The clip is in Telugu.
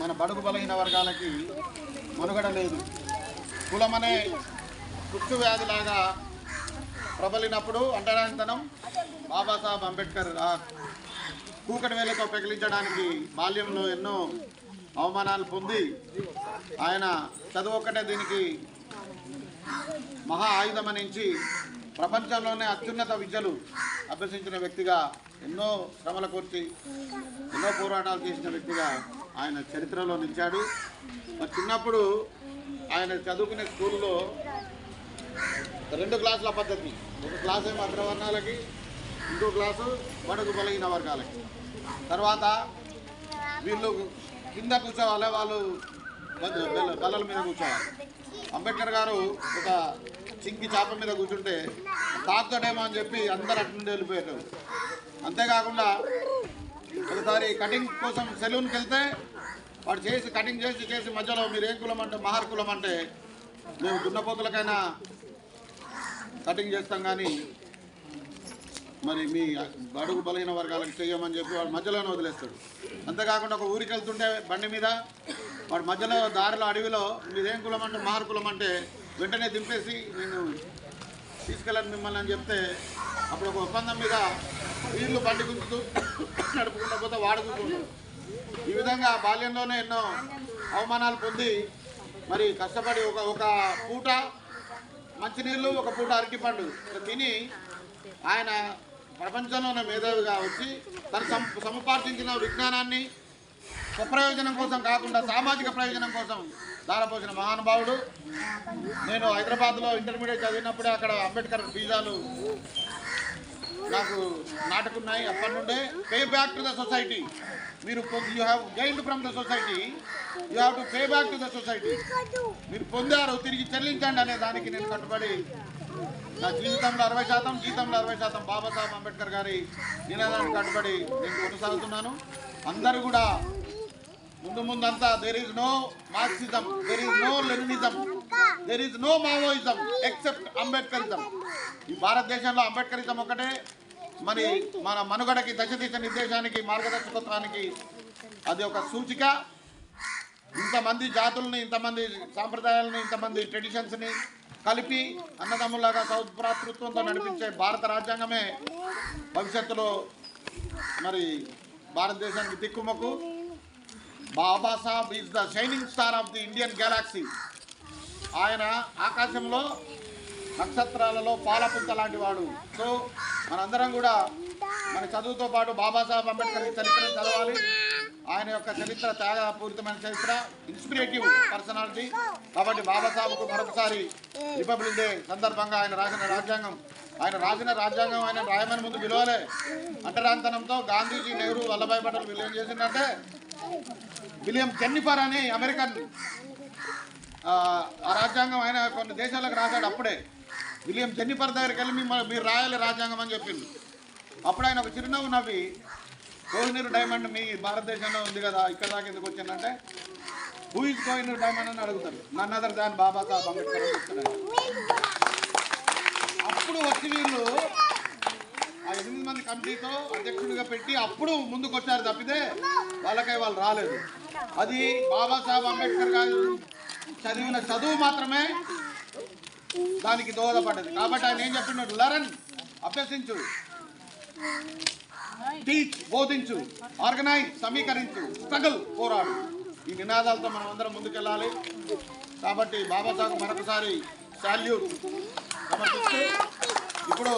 మన బడుగు బలహీన వర్గాలకి మనుగడ లేదు. కులమనే గుట్టు వ్యాధిలాగా ప్రబలినప్పుడు అంటరానితనం బాబాసాహెబ్ అంబేద్కర్ కూకటి వేలతో పెగిలించడానికి బాల్యంలో ఎన్నో అవమానాలు పొంది ఆయన చదువు ఒక్కటే దీనికి మహా ఆయుధం నుంచి ప్రపంచంలోనే అత్యున్నత విద్యలు అభ్యసించిన వ్యక్తిగా ఎన్నో శ్రమల కోర్చి ఎన్నో పోరాటాలు చేసిన వ్యక్తిగా ఆయన చరిత్రలో నిలిచాడు. మరి చిన్నప్పుడు ఆయన చదువుకునే స్కూల్లో రెండు క్లాసుల పద్ధతి. ఒక క్లాస్ ఏమో అగ్రవర్ణాలకి ఇంకో క్లాసు బడుగు బలహీన వర్గాలకి. తర్వాత వీళ్ళు కింద కూర్చోవాలి వాళ్ళు బల్లల మీద కూర్చోవాలి. అంబేద్కర్ గారు ఒక చింకి చాప మీద కూర్చుంటే తాకుతాడేమో అని చెప్పి అందరు అటు వెళ్ళిపోయారు. అంతేకాకుండా ఒకసారి కటింగ్ కోసం సెలూన్కి వెళ్తే వాడు చేసి కటింగ్ చేసి చేసి మధ్యలో మీరు ఏం కులం అంటే మహార్ కులం అంటే మేము దున్నపోతులకైనా కటింగ్ చేస్తాం కానీ మరి మీ బడుగు బలహీన వర్గాలకు చేయమని చెప్పి వాడు మధ్యలోనే వదిలేస్తాడు. అంతేకాకుండా ఒక ఊరికి వెళ్తుంటే బండి మీద వాడు మధ్యలో దారిలో అడవిలో మీదేం కులం అంటే మహర్ కులం అంటే వెంటనే దింపేసి నేను తీసుకెళ్ళాను మిమ్మల్ని అని చెప్తే అప్పుడు ఒక ఒప్పందం మీద వీళ్ళు బండి గుంజుతూ నడుపుకుంటూ పోతే వాడు ఈ విధంగా బాల్యంలోనే ఎన్నో అవమానాలు పొంది మరి కష్టపడి ఒక ఒక పూట మంచినీళ్ళు ఒక పూట అరటిపండు తిని ఆయన ప్రపంచంలోనే మేధావిగా వచ్చి తను సం సముపార్జించిన విజ్ఞానాన్ని స్వప్రయోజనం కోసం కాకుండా సామాజిక ప్రయోజనం కోసం దారపోసిన మహానుభావుడు. నేను హైదరాబాద్లో ఇంటర్మీడియట్ చదివినప్పుడే అక్కడ అంబేద్కర్ బీజాలు నాకు నాటుకున్నాయి. అప్పటి నుండే pay back to the society. మీరు you have gained from the society. You have to pay back to the society. మీరు పొందారు తిరిగి చెల్లించండి అనే దానికి నేను కట్టుబడి నా జీవితంలో అరవై శాతం జీవితంలో అరవై శాతం బాబాసాహెబ్ అంబేద్కర్ గారి నినాదానికి కట్టుబడి నేను కొనసాగుతున్నాను. అందరూ కూడా ముందు ముందంతా there is no Marxism there is no Leninism there is no Maoism except Ambedkarism ఈ భారతదేశంలో అంబేద్కరిజం ఒకటే మరి మన మనుగడకి దశ దిశ నిర్దేశానికి మార్గదర్శకత్వానికి అది ఒక సూచిక. ఇంతమంది జాతుల్ని ఇంతమంది సాంప్రదాయాలను ఇంతమంది ట్రెడిషన్స్ని కలిపి అన్నదమ్ములాగా సౌభ్రాతృత్వంతో నడిపించే భారత రాజ్యాంగమే భవిష్యత్తులో మరి భారతదేశానికి దిక్కుమకు Babasaheb is the shining star of the Indian galaxy ఆయన ఆకాశంలో నక్షత్రాలలో పాలపుంత లాంటి వాడు. సో మనందరం కూడా మన చదువుతో పాటు బాబాసాహెబ్ అంబేద్కర్ చరిత్రను చదవాలి. ఆయన యొక్క చరిత్ర త్యాగపూరితమైన చరిత్ర ఇన్స్పిరేటివ్ పర్సనాలిటీ కాబట్టి బాబాసాహెబ్కు మరొకసారి రిపబ్లిక్ డే సందర్భంగా ఆయన రాసిన రాజ్యాంగం. ఆయన రాసిన రాజ్యాంగం ఆయన రాయమని ముందు విలువలే అంటరాంతనంతో గాంధీజీ నెహ్రూ వల్లభాయ్ పటేల్ వీళ్ళు ఏం చేసిందంటే విలియం జెన్నిఫర్ అని అమెరికన్ ఆ ఆ రాజ్యాంగం ఆయన కొన్ని దేశాలకు రాశాడు అప్పుడే. విలియం జెన్నిఫర్ దగ్గరికి వెళ్ళి మీరు రాయాలి రాజ్యాంగం అని చెప్పిండు. అప్పుడు ఆయన ఒక చిరునవ్వు నవ్వి కోహినూరు డైమండ్ మీ భారతదేశంలో ఉంది కదా ఇక్కడ దాకా ఎందుకు వచ్చిందంటే హూ ఇస్ కోహినూర్ డైమండ్ అని అడుగుతారు. None other than Babasaheb Ambedkar అని అప్పుడు వచ్చి వీళ్ళు ఆ ఎనిమిది మంది కమిటీతో అధ్యక్షుడిగా పెట్టి అప్పుడు ముందుకు వచ్చారు తప్పితే వాళ్ళకై వాళ్ళు రాలేదు. అది బాబాసాహెబ్ అంబేద్కర్ గారు చదివిన చదువు మాత్రమే దానికి దోహదపడ్డది. కాబట్టి ఆయన ఏం చెప్పిండు? లరన్ అభ్యసించు. టీచ్ బోధించు ఆర్గనైజ్ సమీకరించు స్ట్రగుల్ పోరాడు. ఈ నినాదాలతో మనం అందరం ముందుకెళ్ళాలి. కాబట్టి బాబాసాహెబ్ మరొకసారి శాల్యూట్ సమర్పిస్తూ ఇప్పుడు